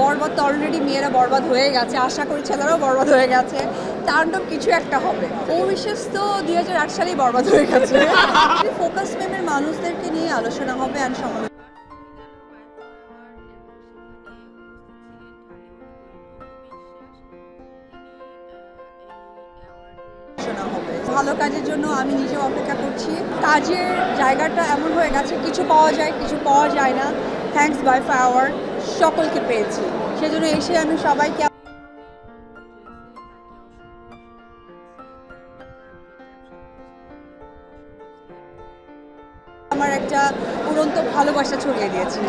বরবাদ তো অলরেডি মেয়েরা বরবাদ হয়ে গেছে আশা করি ছেলেরাও বরবাদ হয়ে গেছে। তাণ্ডব কিছু একটা হবে। অবিশ্বাস তো দুই হাজার আট সালেই বরবাদ হয়ে গেছে। ফোকাস মেমের মানুষদেরকে নিয়ে আলোচনা হবে অ্যান্ড সমালোচনা হবে। ভালো কাজের জন্য আমি নিজেও অপেক্ষা করছি। কাজের জায়গাটা এমন হয়ে গেছে কিছু পাওয়া যায় কিছু পাওয়া যায় না। থ্যাঙ্কস বাই ফ্লাওয়ার সকলকে পেয়েছি। সেজন্য এসে আমি সবাইকে আমার একটা উড়ন্ত ভালোবাসা ছড়িয়ে দিয়েছি।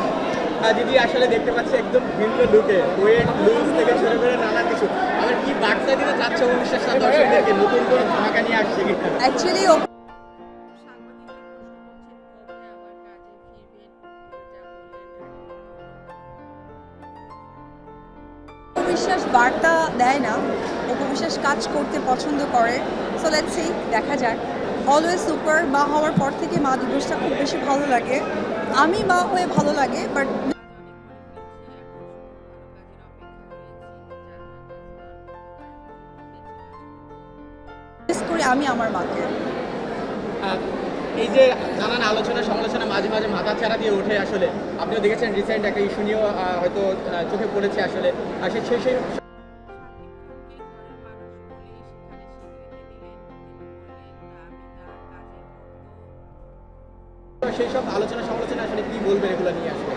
দিদি আসলে দেখতে পাচ্ছি একদম ভিন্ন লুকে ওয়েট লুজ থেকে শুরু করে নানা কিছু। আমার কি বার্তা দিতে চাচ্ছে অবিশ্বাস দর্শকদেরকে নতুন কোনো ধামাকা নিয়ে আসছে কি? অ্যাকচুয়ালি বিশ্বাস বার্তা দেয় না অপবিশ্বাস কাজ করতে পছন্দ করে। সো লেটস সি দেখা যাক। অলওয়েজ সুপার মা হওয়ার পর থেকে মা দিবসটা খুব বেশি ভালো লাগে। আমি মা হয়ে ভালো লাগে বাট করি আমি আমার মাকে। আহ, এই যে নানান আলোচনা সমালোচনা মাঝে মাঝে মাথা ছাড়া দিয়ে ওঠে আসলে। আপনিও দেখেছেন রিসেন্ট একটা ইস্যু নিয়েও হয়তো চোখে পড়েছে আসলে। আর সেই সেই সব আলোচনা সমালোচনা আসলে কি বলবেন এগুলো নিয়ে আসলে?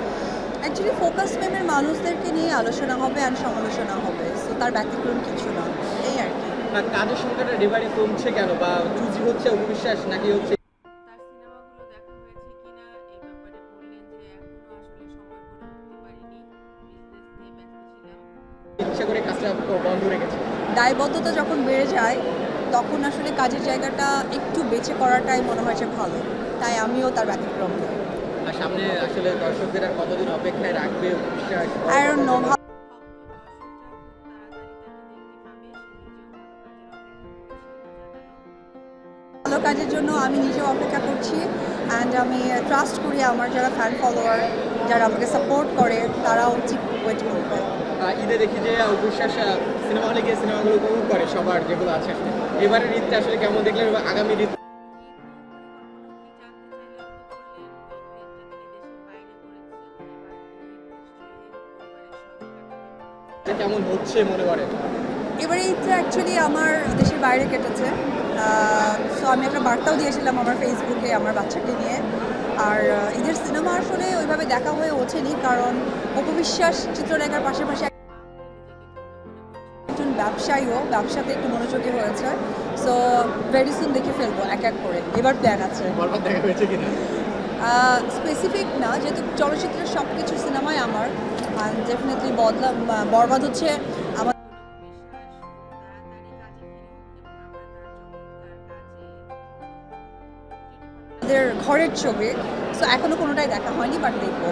অ্যাকচুয়ালি ফোকাস মেমের মানুষদেরকে নিয়ে আলোচনা হবে অ্যান্ড সমালোচনা হবে। সো তার ব্যতিক্রম কিছু না এই আর কি। কাজের সংখ্যাটা রেবারে কমছে কেন? বা চুজি হচ্ছে অবিশ্বাস নাকি হচ্ছে কাজটা বন্ধ রেখেছে দায়বদ্ধতা যখন বেড়ে যায় তখন আসলে কাজের জায়গাটা একটু বেছে করাটাই মনে হয় যে ভালো। তাই আমিও তার ব্যতিক্রম নই। সামনে আসলে দর্শকদের আর কতদিন অপেক্ষায় রাখবে আই ডোন্ট নো কাজের জন্য আমি নিজেও অপেক্ষা করছি। অ্যান্ড আমি ট্রাস্ট করি আমার যারা ফ্যান ফলোয়ার যারা আমাকে সাপোর্ট করে তারাও ঠিক ওয়েট করবে। ঈদে দেখি যে অবিশ্বাস সিনেমা হলে গিয়ে সিনেমাগুলো উপভোগ করে সবার যেগুলো আছে। এবারের ঈদটা আসলে কেমন দেখলেন আগামী ঈদ? কেমন হচ্ছে মনে করেন এবারে ঈদটা অ্যাকচুয়ালি আমার দেশের বাইরে কেটেছে। আমি একটা বার্তাও দিয়েছিলাম আমার ফেসবুকে আমার বাচ্চাকে নিয়ে। আর ঈদের সিনেমা আসলে ওইভাবে দেখা হয়ে ওঠেনি কারণ অপবিশ্বাস চিত্রলেখার পাশাপাশি একজন ব্যবসায়ীও ব্যবসাতে একটু মনোযোগী হয়েছে। সো ভেরি সুন দেখে ফেলব এক এক করে। এবার প্ল্যান আছে। স্পেসিফিক না যেহেতু চলচ্চিত্রের সব কিছু সিনেমাই আমার। ডেফিনেটলি বদলা বরবাদ হচ্ছে কাজে ঘরের ছবি। সো এখনও কোনোটাই দেখা হয়নি বাট দেখব।